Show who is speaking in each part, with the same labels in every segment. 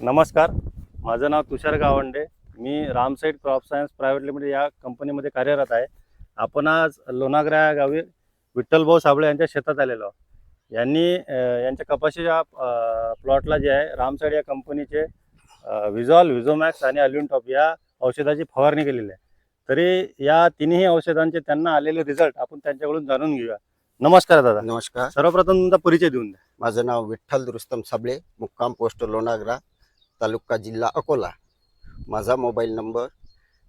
Speaker 1: नमस्कार. माझं नाव तुषार गावंडे. मी रामसाईड क्रॉप सायन्स प्रायव्हेट लिमिटेड या कंपनीमध्ये कार्यरत आहे. आपण आज लोणागरा या गावी विठ्ठलभाऊ साबळे यांच्या शेतात आलेलो. यांनी यांच्या कपाशीच्या प्लॉटला जे आहे रामसाईड या कंपनीचे विझॉल विझोमॅक्स आणि अल्युन टॉप या औषधाची फवारणी केलेली आहे. तरी या तिन्ही औषधांचे त्यांना आलेले रिझल्ट आपण त्यांच्याकडून जाणून घेऊया. नमस्कार दादा.
Speaker 2: नमस्कार.
Speaker 1: सर्वप्रथम तुमचा परिचय देऊन द्या.
Speaker 2: माझं नाव विठ्ठल रुस्तम साबळे मुक्काम पोस्ट लोणागरा. तालुका जिल्हा अकोला. माझा मोबाईल नंबर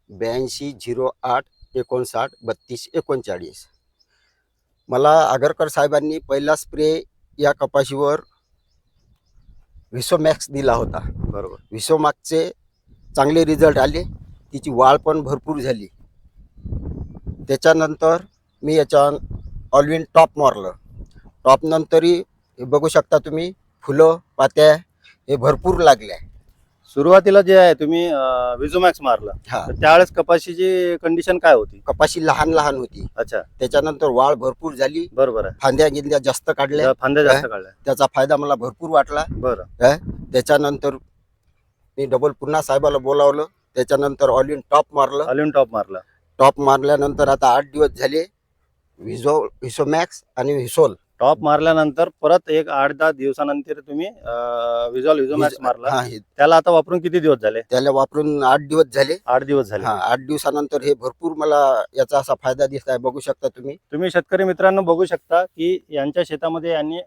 Speaker 2: ब्याऐंशी झिरो आठ एकोणसाठ बत्तीस एकोणचाळीस. मला आगरकर साहेबांनी पहिला स्प्रे या कपाशीवर व्हिसोमॅक्स दिला होता.
Speaker 1: बरोबर.
Speaker 2: व्हिसोमॅक्सचे चांगले रिझल्ट आले. तिची वाढ पण भरपूर झाली. त्याच्यानंतर मी याच्या ऑलविन टॉप मारलं. टॉप नंतरही हे बघू शकता तुम्ही फुलं पात्या हे भरपूर लागल्या.
Speaker 1: सुरुवातीला जे आहे तुम्ही विझोमॅक्स मारला.
Speaker 2: हा.
Speaker 1: तर त्यावेळेस कपाशीची कंडिशन काय होती?
Speaker 2: कपाशी लहान लहान होती.
Speaker 1: अच्छा.
Speaker 2: त्याच्यानंतर वाढ भरपूर झाली.
Speaker 1: बरोबर आहे.
Speaker 2: फांद्या गिंद्या जास्त काढल्या.
Speaker 1: फांद्या जास्त काढल्या.
Speaker 2: त्याचा फायदा मला भरपूर वाटला.
Speaker 1: बरं.
Speaker 2: त्याच्यानंतर मी डबल पुन्हा साहेबाला बोलावलं. त्याच्यानंतर ऑलविन टॉप मारलं.
Speaker 1: अल्युन टॉप मारला.
Speaker 2: टॉप मारल्यानंतर आता आठ दिवस झाले. व्हिजो व्हिसोमॅक्स आणि व्हिसोल
Speaker 1: टॉप मारल्यानंतर परत एक आठ दहा दिवसानंतर तुम्ही विझॉल विझोमॅक्स मारला.
Speaker 2: हा हे.
Speaker 1: त्याला आता वापरून किती दिवस झाले?
Speaker 2: त्याला वापरून आठ दिवस झाले.
Speaker 1: आठ दिवस झाले.
Speaker 2: हा आठ दिवसानंतर हे भरपूर मला याचा असा फायदा दिसत आहे बघू शकता तुम्ही.
Speaker 1: तुम्ही शेतकरी मित्रांनो बघू शकता की यांच्या शेतामध्ये यांनी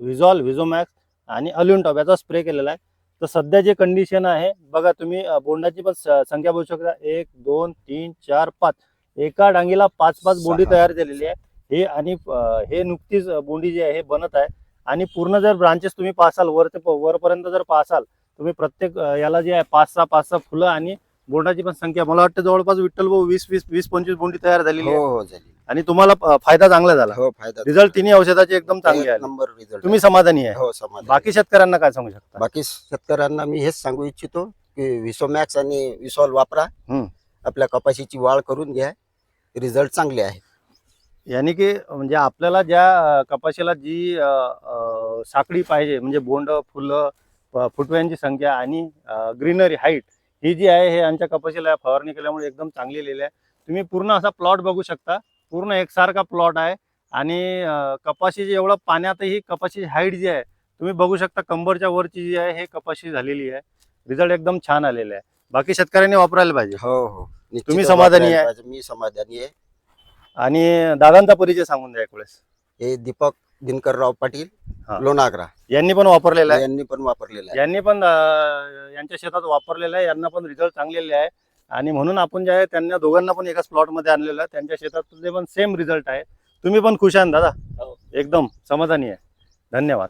Speaker 1: विझॉल विझोमॅक्स आणि अल्युन टॉप याचा स्प्रे केलेला आहे. तर सध्या जे कंडिशन आहे बघा तुम्ही अं, बोंडाची पण स- संख्या बघू शकता. एक दोन तीन चार पाच. एका डांगीला पाच पाच बोंडी
Speaker 2: सहा.
Speaker 1: तयार झालेली आहे. हे आणि हे नुकतीच बोंडी जी आहे हे बनत आहे. आणि पूर्ण जर ब्रांचेस तुम्ही पाहसाल वर ते वरपर्यंत जर पाहसाल तुम्ही प्रत्येक याला जे आहे पाच सहा पाच सहा फुलं आणि बोंडाची पण संख्या. मला वाटतं जवळपास विठ्ठल भाऊ वीस वीस वीस पंचवीस बोंडी तयार झालेली
Speaker 2: हो
Speaker 1: आहे
Speaker 2: हो झाली
Speaker 1: आणि तुम्हाला फायदा चांगला झाला.
Speaker 2: हो फायदा
Speaker 1: रिझल्ट तिन्ही औषधाचे एकदम चांगले आले.
Speaker 2: नंबर रिझल्ट
Speaker 1: तुम्ही समाधानी आहे.
Speaker 2: हो समाधान.
Speaker 1: बाकी शेतकऱ्यांना काय सांगू शकता?
Speaker 2: बाकी शेतकऱ्यांना मी हेच सांगू इच्छितो की विसोमॅक्स आणि विसॉल वापरा. आपल्या कपाशीची वाढ करून घ्या. रिझल्ट चांगले आहेत.
Speaker 1: यानी की म्हणजे आपल्याला ज्या कपाशीला जी साखळी पाहिजे म्हणजे बोंड फुलं फुटव्यांची संख्या आणि ग्रीनरी हाईट ही जी आहे हे यांच्या कपाशीला फवारणी केल्यामुळे एकदम चांगली लिहिली आहे. तुम्ही पूर्ण असा प्लॉट बघू शकता. पूर्ण एकसारखा प्लॉट आहे आणि कपाशी एवढं पाण्यातही कपाशीची हाईट जी आहे तुम्ही बघू शकता कंबरच्या वरची जी आहे हे कपाशी झालेली आहे. रिझल्ट एकदम छान आलेला आहे. बाकी शेतकऱ्यांनी वापरायला पाहिजे.
Speaker 2: हो हो.
Speaker 1: तुम्ही समाधानी आहे?
Speaker 2: मी समाधानी आहे.
Speaker 1: आणि दादांचा परिचय सांगून द्या एक वेळेस.
Speaker 2: हे दीपक दिनकरराव पाटील
Speaker 1: हा.
Speaker 2: लोणागरा.
Speaker 1: यांनी पण वापरलेला आहे.
Speaker 2: यांनी पण वापरलेला आहे.
Speaker 1: यांनी पण अं, यांच्या शेतात वापरलेलं आहे. यांना पण रिझल्ट चांगलेले आहे. आणि म्हणून आपण जे आहे त्यांना दोघांना पण एकाच प्लॉटमध्ये आणलेलं आहे. त्यांच्या शेतात पण सेम रिझल्ट आहे. तुम्ही पण खुश आहात दादा? एकदम समाधानी आहे. धन्यवाद.